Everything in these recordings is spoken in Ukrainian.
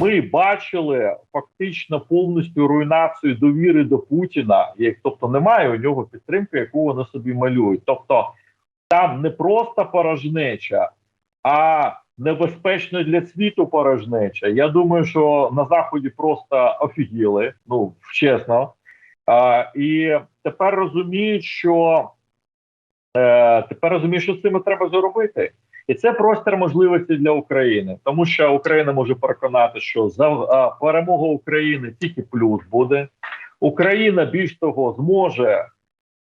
Ми бачили фактично повністю руйнацію довіри до Путіна, як тобто немає у нього підтримки, яку вони собі малюють. Тобто там не просто порожнеча, а небезпечно для світу порожнеча. Я думаю, що на заході просто офігіли, ну чесно. А, і тепер розуміють, що е, тепер розуміють, що з цим треба зробити. І це простір можливості для України, тому що Україна може переконати, що за а, перемога України тільки плюс буде. Україна більш того зможе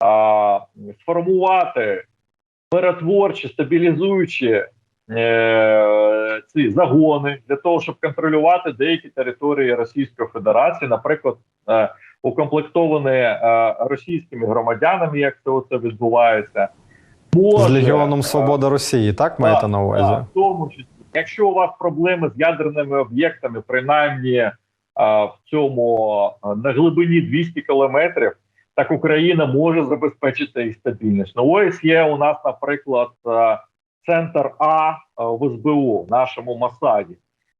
а, сформувати миротворчі, стабілізуючі е, ці загони для того, щоб контролювати деякі території Російської Федерації, наприклад, е, укомплектовані е, російськими громадянами, як це оце відбувається. З Може, Легіоном е, Свобода Росії, так маєте на увазі? так, в тому числі, якщо у вас проблеми з ядерними об'єктами, принаймні а, в цьому а, на глибині 200 кілометрів, так Україна може забезпечити і стабільність. Ну ось є у нас, наприклад, центр А а, в СБУ, в нашому Масаді.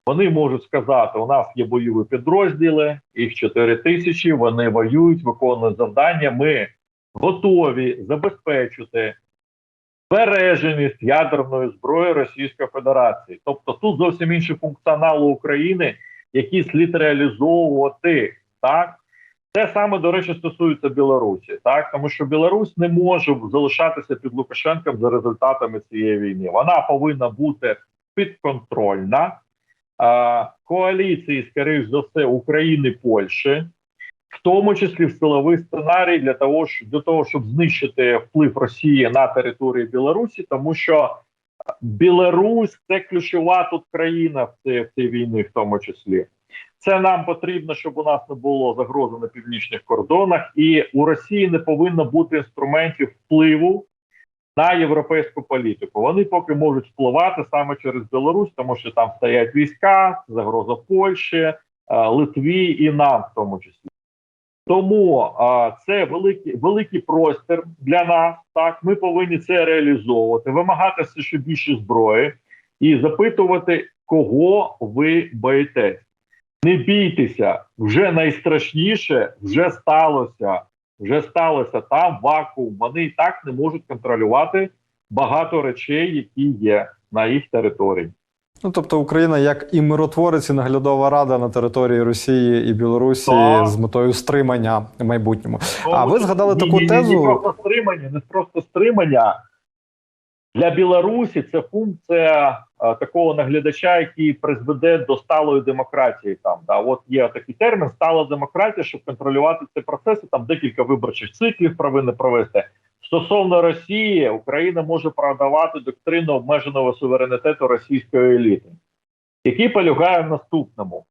Вони можуть сказати: у нас є бойові підрозділи, їх 4 тисячі. Вони воюють, виконують завдання. Ми готові забезпечити збереженість ядерної зброї Російської Федерації. Тобто тут зовсім інший функціонал України, який слід реалізовувати. Так це саме до речі стосується Білорусі, так тому що Білорусь не може залишатися під Лукашенком за результатами цієї війни. Вона повинна бути підконтрольна коаліції, скоріш за все, України Польщі. В тому числі в силовий сценарій для того, для того, щоб знищити вплив Росії на території Білорусі, тому що Білорусь це ключова тут країна в цій, в цій війні, в тому числі. Це нам потрібно, щоб у нас не було загрози на північних кордонах, і у Росії не повинно бути інструментів впливу на європейську політику. Вони поки можуть впливати саме через Білорусь, тому що там стоять війська, загроза Польщі, е, Литві і нам в тому числі. Тому а, це великий великий простір для нас. Так, ми повинні це реалізовувати, вимагати все ще більше зброї і запитувати, кого ви боїтесь. Не бійтеся, вже найстрашніше вже сталося. Вже сталося там вакуум. Вони і так не можуть контролювати багато речей, які є на їх території. Ну тобто Україна як і миротворець, і наглядова рада на території Росії і Білорусі Так. з метою стримання в майбутньому. А ви згадали Ні, таку ні, ні, тезу? Не просто стримання, не просто стримання. Для Білорусі це функція е, такого наглядача, який призведе до сталої демократії. Там да, от є такий термін стала демократія, щоб контролювати ці процеси. Там декілька виборчих циклів повинні провести. Стосовно Росії, Україна може продавати доктрину обмеженого суверенітету російської еліти, який полягає в наступному: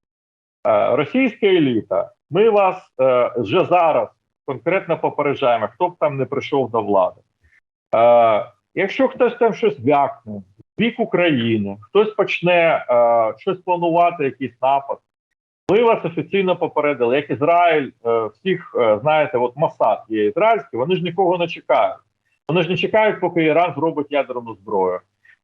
Е, російська еліта. Ми вас е, вже зараз конкретно попереджаємо, хто б там не прийшов до влади. Е, якщо хтось там щось вякне, бік України, хтось почне щось планувати, якийсь напад, ми вас офіційно попередили, як Ізраїль, е, всіх е, знаєте, от Масад є ізраїльський, вони ж нікого не чекають. Вони ж не чекають, поки Іран зробить ядерну зброю.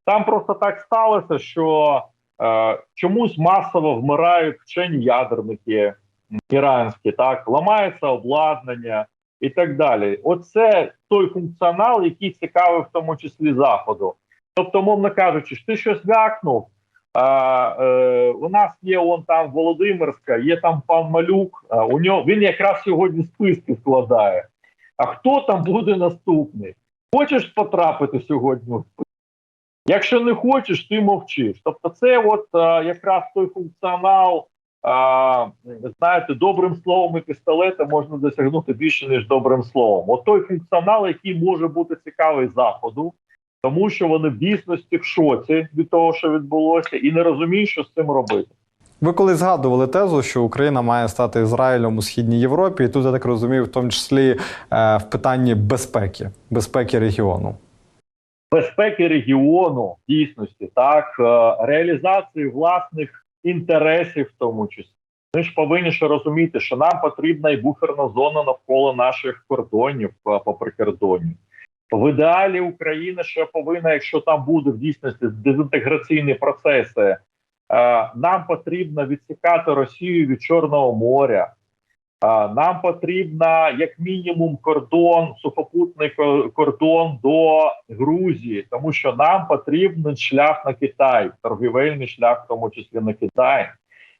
Там просто так сталося, що е, чомусь масово вмирають вчені ядерники іранські, так ламається обладнання і так далі. Оце той функціонал, який цікавий в тому числі заходу. Тобто, мовно кажучи, ти щось вякнув. А, е, у нас є он там Володимирська, є там пан Малюк. А, у нього він якраз сьогодні списки складає. А хто там буде наступний? Хочеш потрапити сьогодні? Якщо не хочеш, ти мовчиш. Тобто, це от а, якраз той функціонал. А, знаєте, добрим словом і пістолетом можна досягнути більше ніж добрим словом. От той функціонал, який може бути цікавий заходу, тому що вони в дійсності в шоці від того, що відбулося, і не розуміють, що з цим робити. Ви коли згадували тезу, що Україна має стати Ізраїлем у східній Європі, і тут я так розумію, в тому числі е, в питанні безпеки, безпеки регіону. безпеки регіону, в дійсності, так е, реалізації власних інтересів, в тому числі. Ми ж повинні ще розуміти, що нам потрібна і буферна зона навколо наших кордонів е, по прикордонню. В ідеалі Україна ще повинна, якщо там буде в дійсності дезінтеграційні процеси, е, нам потрібно відсікати Росію від Чорного моря. Е, нам потрібно як мінімум кордон, сухопутний ко- кордон до Грузії, тому що нам потрібен шлях на Китай, торгівельний шлях, в тому числі на Китай,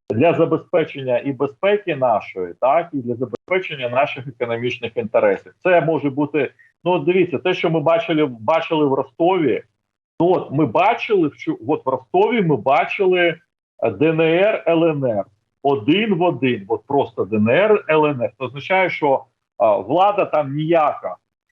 для забезпечення і безпеки нашої, так і для забезпечення наших економічних інтересів. Це може бути. Ну, от дивіться, те, що ми бачили, бачили в Ростові. Ну, от ми бачили, от в Ростові ми бачили е, ДНР, ЛНР один в один, от просто ДНР, ЛНР. Це означає, що а, влада там ніяка,